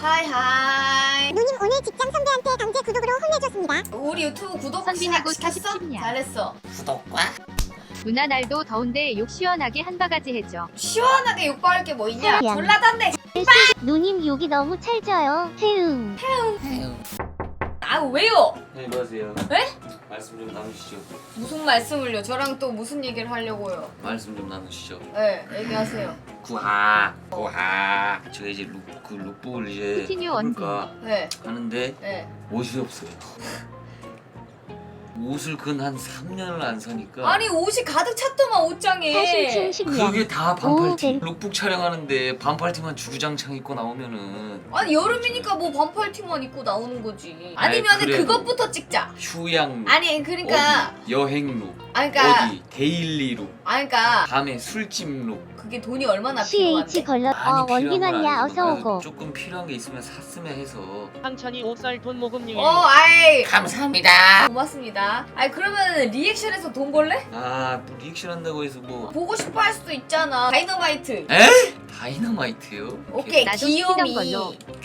하이 하이. 누님 오늘 직장 선배한테 강제 구독으로 혼내줬습니다. 우리 유튜브 구독 선빈의 곳 시켰어? 47년. 잘했어. 구독과 누나 날도 더운데 욕 시원하게 한 바가지 해줘. 시원하게 욕받을 게 뭐 있냐? 미안. 졸라단데. 누님 욕이 너무 찰져요. 헤응. 아 왜요? 네, 안녕하세요. 네? 말씀 좀 나누시죠. 무슨 말씀을요? 저랑 또 무슨 얘기를 하려고요? 말씀 좀 나누시죠. 네, 얘기하세요. 구하 구하. 제가 이제 룩, 그 룩북을 이제 쿠티뉴 원빈. 해볼까 네, 하는데 네. 옷이 없어요. 옷을 근 한 3년을 안 사니까 아니 옷이 가득 찼더만 옷장에. 그게 10년. 다 오, 반팔티. 네. 룩북 촬영하는데 반팔티만 주구장창 입고 나오면은 아니 여름이니까 뭐 반팔티만 입고 나오는 거지. 아이, 아니면 그래도. 그것부터 찍자. 휴양 룩, 아니 그러니까 어디 여행 룩, 아니 그러니까 어디 데일리 룩, 아니 그러니까 밤에 술집 룩. 그게 돈이 얼마나 CH 필요한데? 걸러. 많이 어 원빈 필요한 건 언니야 아니고 어서 오고. 조금 필요한 게 있으면 샀으면 해서 상찬이 옷살 돈 모금님 어, 아이 감사합니다. 고맙습니다. 아니 그러면 리액션에서 돈 벌래? 아, 뭐 리액션 한다고 해서 뭐 보고 싶어 할 수도 있잖아. 다이너마이트. 에? 다이너마이트요? 오케이 나도 귀요미.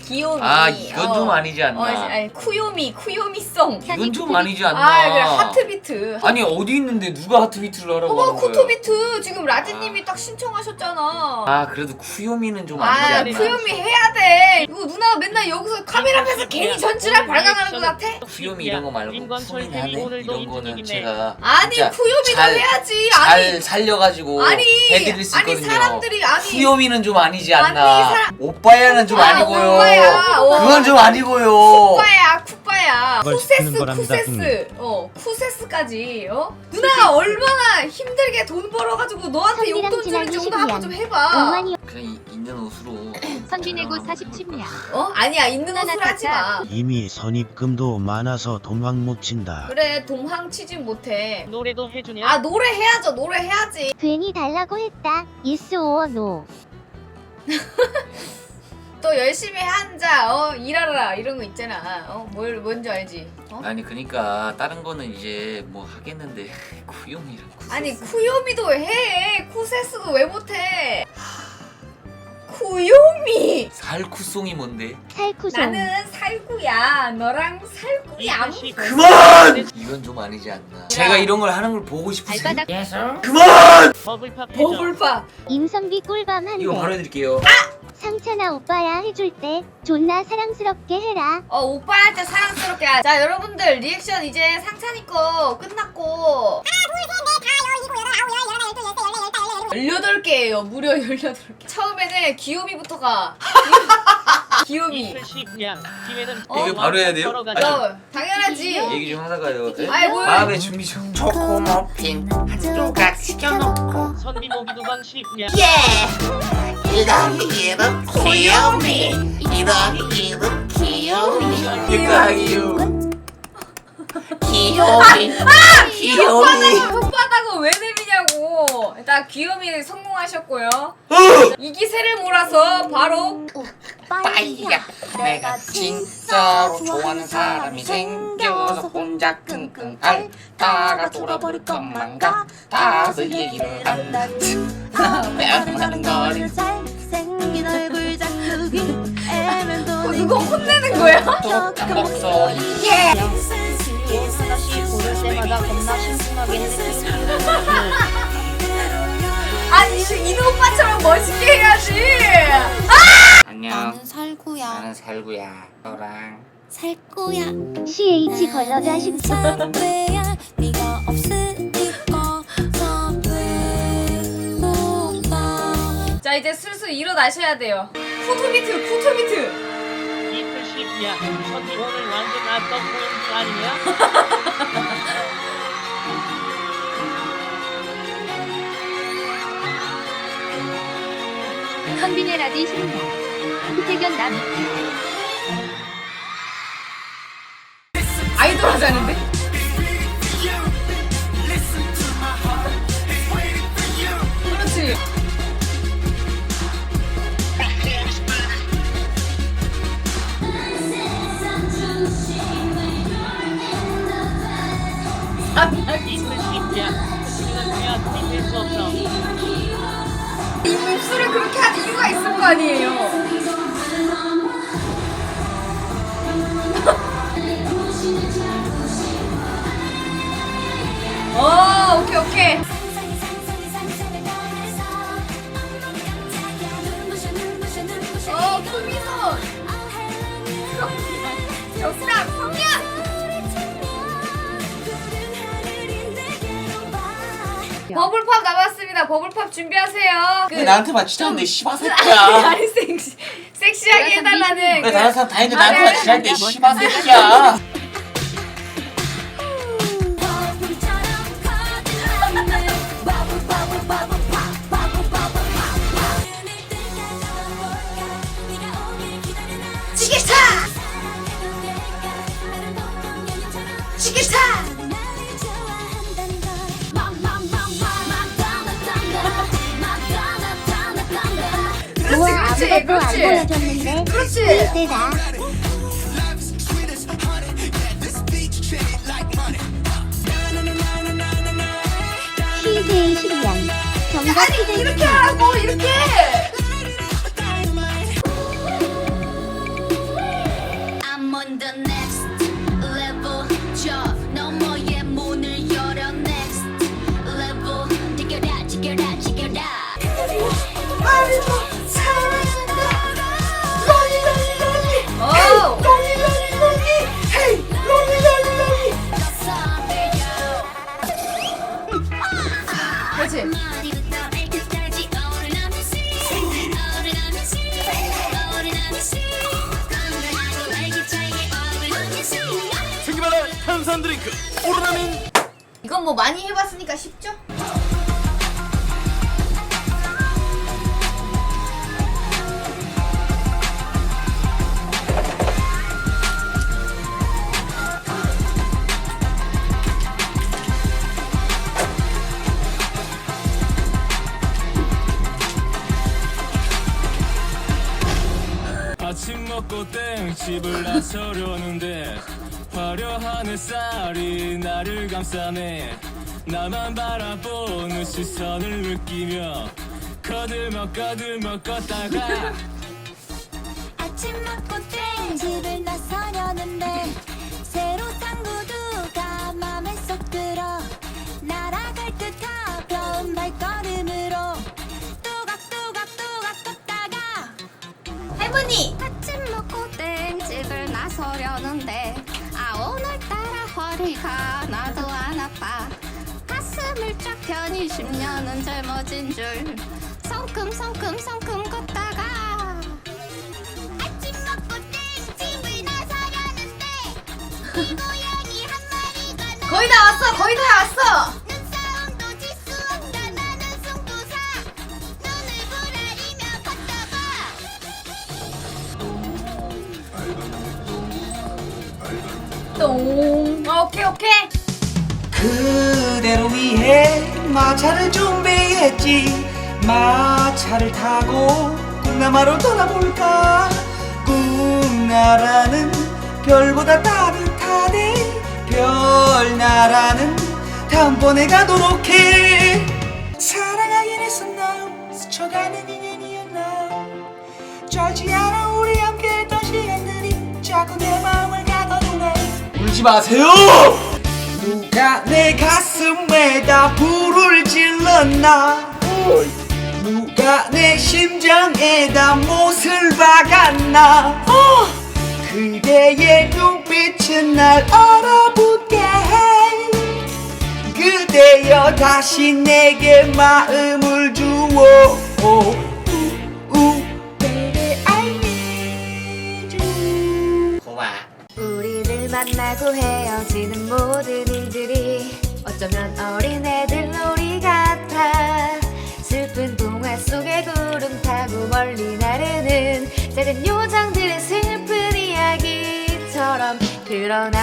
귀요미. 아, 이건 좀 아니지 않나? 어, 아니 쿠요미, 쿠요미송. 이건 좀 아니지 않나? 아, 그래 하트비트. 아니 어디 있는데 누가 하트비트를 하라고 어머 하는 거야? 쿠토비트 지금 라지님이 딱 신청하셨잖아. 아, 그래도 쿠요미는 좀 아니지 아, 않나? 쿠요미 해야 돼. 이거 누나 맨날 여기서 카메라 앞에서 괜히 전지랄 발광하는 것 같아? 쿠요미 이런 거 말고 오늘도 이런 거는 인증이네. 제가 아니 진짜 쿠요미도 잘- 해야지. 잘 아니 살려가지고 아니 해드릴 수 아니 있거든요. 사람들이 아니 쿠요미는 좀 아니지 않나? 아니, 사람- 오빠야는 좀 아, 아니고요. 오빠야. 어. 그건 좀 아니고요. 쿠빠야 쿠빠야 그걸 쿠세스 거랍니다, 쿠세스 어 쿠세스까지 어 누나가 얼마나 힘들게 돈 벌어가지고 너한테 선비랑 용돈 주는지 오늘 한번 20년. 좀 해봐 엉만이 그냥 이- 있는 옷으로 촬영을 47년. 어 아니야 있는 하나 옷으로 하지 마 이미 선입금도 많아서 도망 못 친다. 그래 동항 치진 못해 노래도 해주냐? 아 노래 해야죠 노래 해야지 괜히 달라고 했다. Yes or no. 또 열심히 한자 어 일하라 이런 거 있잖아. 어뭘 뭔지 알지? 어? 아니 그니까 다른 거는 이제 뭐 하겠는데 쿠요미랑 쿠세스. 아니 쿠요미도 해. 쿠세스도 왜 못해? 쿠요 미 살쿠송이 뭔데? 살쿠송. 나는 살구야 너랑 살구야 그만! 이건 좀 아니지 않나 제가 이런 걸 하는 걸 보고 싶으세요? 발바닥 그만! 버블팝 해줘 버블파 임선비 꿀밤 한 이거 바로 대. 해드릴게요 상찬아 오빠야 해줄 때 존나 사랑스럽게 해라. 어 오빠한테 사랑스럽게 하- 자 여러분들 리액션 이제 상찬이 거 끝났고 열여덟 개예요. 무려 열여덟 개. 처음에는 귀요미부터가 귀요미. 이슬씨 양 기회는 어? 이거 바로 해야 돼요? 걸어가자. 어 당연하지. 얘기 좀 하다가요 네? 아이 뭘. 마음의 준비 좀. 초코머핀 한 조각 시켜놓고 선비 모기 두방 씹냐 이더기 이름 귀요미 이더기 이름 귀요미. 이거요. 귀요미. 귀요미. 혓바닥을 왜 내미냐 고 일단 귀요미 성공하셨고요. 이 기세를 몰아서 바로 빠이야. 내가 진짜로 좋아하는 사람이 생겨서 혼자 끙끙 앓다가 돌아버릴 것만 같아서 얘기를 한다. 왜안 거리 잘생긴 얼굴 자꾸기 어, 누가 혼내는 거야? 똑똑한 목소리 다시 고를 때마다 겁나 심쿵하게 아니 이노 오빠처럼 멋있게 해야지. 안녕. 나는 살구야. 나는 살구야. 너랑. 살구야. CH 걸러자 싶. 선배야. 네가 없으니까 서운하다 자 이제 슬슬 일어나셔야 돼요. 쿠토비트 쿠토비트. 이슬씨 양 선비 오늘 완전 악덕 고용주 아니냐? 10년. 후태견 남. 아이 아니에요. 오, 어, 오케이, 오케이. 어, 소미소. 성 버블팝 남았습니다. 버블팝 준비하세요. 그왜 나한테만 치자는데 씨바 아니, 새끼야 아니 섹시, 섹시하게 해달라는 왜 그- 다른 사람 다 했는데 아니, 치자는데 씨바 새끼야 아무것도 안 그렇지. 보여줬는데? 그렇지. 이때다. CJ 식량 정답 아니 CJ 이렇게 식량 하라고 이렇게. I'm on the 탄산 드링크 오로나민 이건 뭐 많이 해봤으니까 쉽죠? 아침 먹고 땡 집을 나서려는데 화려한 햇살이 나를 감싸네. 나만 바라보는 시선을 느끼며 거들먹 거들먹 걷다가 아침 먹고 땡집을 나서려는데 새로 산 구두가 맘에 쏙 들어 날아갈 듯 가벼운 발걸음으 펴니 10년은 젊어진 줄. 성큼성큼 성큼 걷다가 아침 먹고 땡집을 나서려는데 이 고양이 한 마리가 거의 다 왔어 거의 다 왔어. 눈싸움도 지수 없다. 나는 승부사. 눈을 부라리며 걷다가 똥. 어, 오케이 오케이 그대로 위해 마차를 준비했지. 마차를 타고 꿈나마로 떠나볼까? 꿈나라는 별보다 따뜻하네. 별나라는 다음번에 가도록 해. 사랑하긴 했었나? 스쳐가는 인연이었나? 짧지 않아 우리 함께 했던 시간들이 자꾸 내 마음을 가둬두네 울지 마세요 누가 내 가슴에다 불을 질렀나? 누가 내 심장에다 못을 박았나? 어, 그대의 눈빛은 날 얼어붙게. 해 그대여 다시 내게 마음을 주오 오, 우, 우, baby, I need you. 고마. 우리들 만나고 헤어지는 모든 어쩌면 어린애들 놀이 같아. 슬픈 동화 속의 구름 타고 멀리 나르는 작은 요정들의 슬픈 이야기처럼 그러나